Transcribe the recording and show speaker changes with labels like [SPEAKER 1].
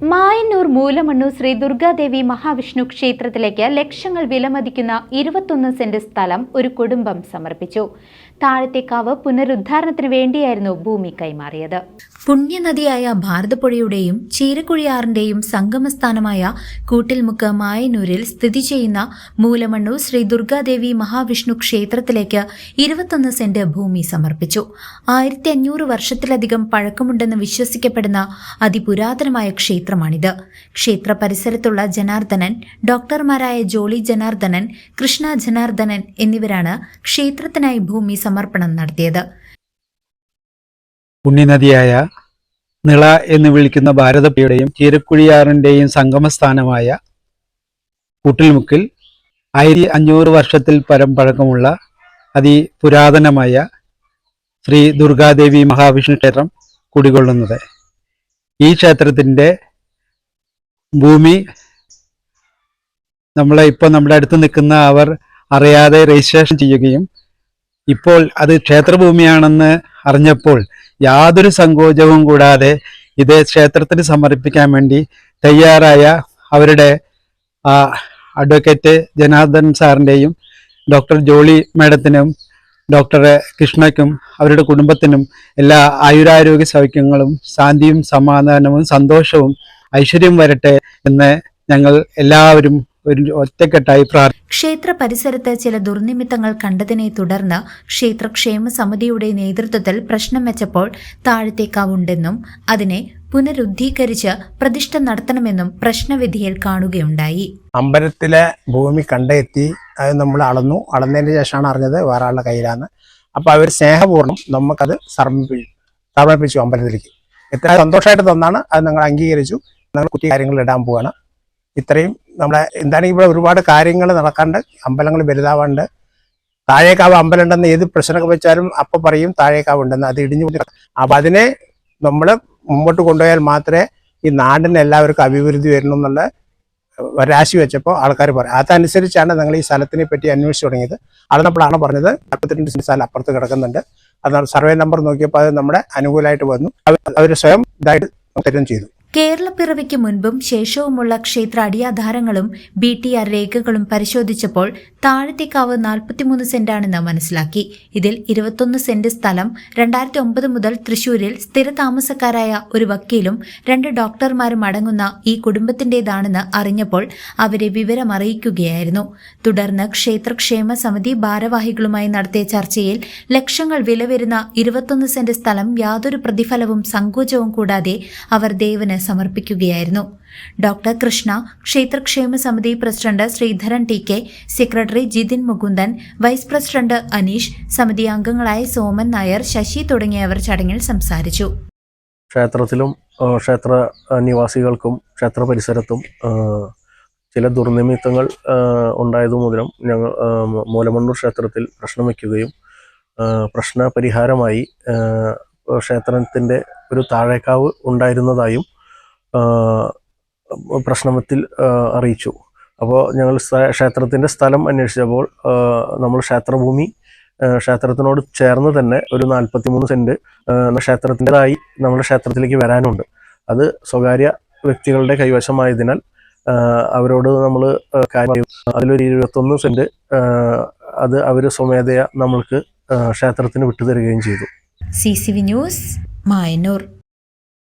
[SPEAKER 1] Mayannur Moolamannu Shri Durgadevi Mahavishnu ക്ഷേത്രത്തിലേക്ക് ലക്ഷങ്ങൾ വിലമതിക്കുന്ന ഇരുപത്തൊന്ന് സെന്റ് സ്ഥലം ഒരു കുടുംബം സമർപ്പിച്ചു. താഴത്തേക്കാവ് പുനരുദ്ധാരണത്തിന് വേണ്ടിയായിരുന്നു ഭൂമി കൈമാറിയത്. പുണ്യനദിയായ ഭാരതപ്പുഴയുടെയും ചീരക്കുഴിയാറിന്റെയും സംഗമസ്ഥാനമായ കൂട്ടിൽമുക്ക് മായനൂരിൽ സ്ഥിതി ചെയ്യുന്ന മൂലമണ്ണൂർ ശ്രീ ദുർഗാദേവി മഹാവിഷ്ണു ക്ഷേത്രത്തിലേക്ക് ഇരുപത്തൊന്ന് സെന്റ് ഭൂമി സമർപ്പിച്ചു. ആയിരത്തി അഞ്ഞൂറ് വർഷത്തിലധികം പഴക്കമുണ്ടെന്ന് വിശ്വസിക്കപ്പെടുന്ന അതിപുരാതനമായ ക്ഷേത്രമാണിത്. ക്ഷേത്ര പരിസരത്തുള്ള ജനാർദ്ദനൻ ഡോക്ടർമാരായ ജോളി ജനാർദ്ദനൻ കൃഷ്ണ ജനാർദ്ദനൻ എന്നിവരാണ് ക്ഷേത്രത്തിനായി ഭൂമി സമർപ്പണം നടത്തിയത്.
[SPEAKER 2] പുണ്യനദിയായ നിള എന്ന് വിളിക്കുന്ന ഭാരതപ്പുഴയുടെയും ചീരക്കുഴിയാറിന്റെയും സംഗമസ്ഥാനമായ കൂട്ടിൽമുക്കിൽ ആയിരത്തി അഞ്ഞൂറ് വർഷത്തിൽ പരം പഴക്കമുള്ള അതിപുരാതനമായ ശ്രീ ദുർഗാദേവി മഹാവിഷ്ണു ക്ഷേത്രം കുടികൊള്ളുന്നത്. ഈ ക്ഷേത്രത്തിന്റെ ഭൂമി നമ്മളെ ഇപ്പോൾ നമ്മുടെ അടുത്ത് നിൽക്കുന്ന അവർ അറിയാതെ രജിസ്ട്രേഷൻ ചെയ്യുകയും ഇപ്പോൾ അത് ക്ഷേത്രഭൂമിയാണെന്ന് അറിഞ്ഞപ്പോൾ യാതൊരു സങ്കോചവും കൂടാതെ ഇത് ക്ഷേത്രത്തിന് സമർപ്പിക്കാൻ വേണ്ടി തയ്യാറായ അവരുടെ അഡ്വക്കേറ്റ് ജനാർദ്ദൻ സാറിന്റെയും ഡോക്ടർ ജോളി മാഡത്തിനും ഡോക്ടർ കൃഷ്ണയ്ക്കും അവരുടെ കുടുംബത്തിനും എല്ലാ ആയുരാരോഗ്യ സൗഖ്യങ്ങളും ശാന്തിയും സമാധാനവും സന്തോഷവും ഐശ്വര്യം വരട്ടെ എന്ന് ഞങ്ങൾ എല്ലാവരും ഒരു ഒറ്റക്കെട്ടായി
[SPEAKER 1] ക്ഷേത്ര പരിസരത്ത് ചില ദുർനിമിത്തങ്ങൾ കണ്ടതിനെ തുടർന്ന് ക്ഷേത്രക്ഷേമ സമിതിയുടെ നേതൃത്വത്തിൽ പ്രശ്നം വെച്ചപ്പോൾ താഴത്തേക്കാവുണ്ടെന്നും അതിനെ പുനരുദ്ധീകരിച്ച് പ്രതിഷ്ഠ നടത്തണമെന്നും പ്രശ്നവിധിയിൽ കാണുകയുണ്ടായി.
[SPEAKER 3] അമ്പലത്തിലെ ഭൂമി കണ്ടെത്തി അത് നമ്മൾ അളന്നു. അളന്നതിന് ശേഷമാണ് അറിഞ്ഞത് വേറെ ആളുടെ കയ്യിലാണ് അപ്പോൾ അവർ സ്നേഹപൂർണം നമുക്കത് സമർപ്പിച്ചു സമർപ്പിച്ചു അമ്പലത്തിലേക്ക്. എത്ര സന്തോഷമായിട്ട് തന്നാണ് അത് ഞങ്ങൾ അംഗീകരിച്ചു. ഞങ്ങൾ കുറ്റി കാര്യങ്ങൾ ഇടാൻ പോവാണ്. ഇത്രയും നമ്മുടെ എന്താണെങ്കിൽ ഇവിടെ ഒരുപാട് കാര്യങ്ങൾ നടക്കാണ്ട് അമ്പലങ്ങൾ വലുതാവാണ്ട്. താഴേക്കാവ് അമ്പലം ഉണ്ടെന്ന് ഏത് പ്രശ്നമൊക്കെ വെച്ചാലും അപ്പൊ പറയും താഴേക്കാവ് ഉണ്ടെന്ന്. അത് ഇടിഞ്ഞു അപ്പം അതിനെ നമ്മൾ മുമ്പോട്ട് കൊണ്ടുപോയാൽ മാത്രമേ ഈ നാടിന് എല്ലാവർക്കും അഭിവൃദ്ധി വരണം എന്നുള്ള രാശി വെച്ചപ്പോൾ ആൾക്കാർ പറയും. അതനുസരിച്ചാണ് നിങ്ങൾ ഈ സ്ഥലത്തിനെ പറ്റി അന്വേഷിച്ച് തുടങ്ങിയത്. അളന്നപ്പോഴാണ് പറഞ്ഞത്. നാൽപ്പത്തിരണ്ട് സെന്റ് സ്ഥലം അപ്പുറത്ത് കിടക്കുന്നുണ്ട്. അത് സർവേ നമ്പർ നോക്കിയപ്പോൾ അത് നമ്മുടെ അനുകൂലമായിട്ട് വന്നു. അവർ സ്വയം ഇതായിട്ട് തരും ചെയ്തു.
[SPEAKER 1] കേരളപ്പിറവിക്ക് മുൻപും ശേഷവുമുള്ള ക്ഷേത്ര അടിയാധാരങ്ങളും ബി ടി ആർ രേഖകളും പരിശോധിച്ചപ്പോൾ താഴത്തേക്കാവ് നാൽപ്പത്തിമൂന്ന് സെന്റാണെന്ന് മനസ്സിലാക്കി. ഇതിൽ ഇരുപത്തൊന്ന് സെന്റ് സ്ഥലം രണ്ടായിരത്തി ഒമ്പത് മുതൽ തൃശൂരിൽ സ്ഥിര താമസക്കാരായ ഒരു വക്കീലും രണ്ട് ഡോക്ടർമാരും അടങ്ങുന്ന ഈ കുടുംബത്തിന്റേതാണെന്ന് അറിഞ്ഞപ്പോൾ അവരെ വിവരമറിയിക്കുകയായിരുന്നു. തുടർന്ന് ക്ഷേത്രക്ഷേമ സമിതി ഭാരവാഹികളുമായി നടത്തിയ ചർച്ചയിൽ ലക്ഷങ്ങൾ വില വരുന്ന ഇരുപത്തൊന്ന് സെന്റ് സ്ഥലം യാതൊരു പ്രതിഫലവും സങ്കോചവും കൂടാതെ അവർ ദേവന് സമർപ്പിക്കുകയായിരുന്നു. ഡോക്ടർ കൃഷ്ണ ക്ഷേത്രക്ഷേമ സമിതി president Sreedharan T K secretary Jithin Mukundan vice president Aneesh സമിതി അംഗങ്ങളായ സോമൻ നായർ ശശി തുടങ്ങിയവർ ചടങ്ങിൽ സംസാരിച്ചു.
[SPEAKER 4] ക്ഷേത്രത്തിലും ക്ഷേത്ര നിവാസികൾക്കും ക്ഷേത്ര പരിസരത്തും ചില ദുർനിമിത്തങ്ങൾ ഉണ്ടായതു മൂലം ഞങ്ങൾ മൂലമണ്ണൂർ ക്ഷേത്രത്തിൽ പ്രശ്നം വയ്ക്കുകയും പ്രശ്ന പരിഹാരമായി ക്ഷേത്രത്തിന്റെ ഒരു താഴേക്കാവ് ഉണ്ടായിരുന്നതായും പ്രശ്നത്തിൽ അറിയിച്ചു. അപ്പോൾ ഞങ്ങൾ ക്ഷേത്രത്തിന്റെ സ്ഥലം അന്വേഷിച്ചപ്പോൾ നമ്മൾ ക്ഷേത്രഭൂമി ക്ഷേത്രത്തിനോട് ചേർന്ന് തന്നെ ഒരു നാൽപ്പത്തിമൂന്ന് സെന്റ് ക്ഷേത്രത്തിന്റെതായി നമ്മുടെ ക്ഷേത്രത്തിലേക്ക് വരാനുണ്ട്. അത് സ്വകാര്യ വ്യക്തികളുടെ കൈവശമായതിനാൽ അവരോട് നമ്മൾ കാര്യം അതിലൊരു ഇരുപത്തൊന്ന് സെന്റ് അത് അവർ സ്വമേധയാ നമ്മൾക്ക് ക്ഷേത്രത്തിന് വിട്ടുതരികയും ചെയ്തു.
[SPEAKER 1] C C V news Mayannur.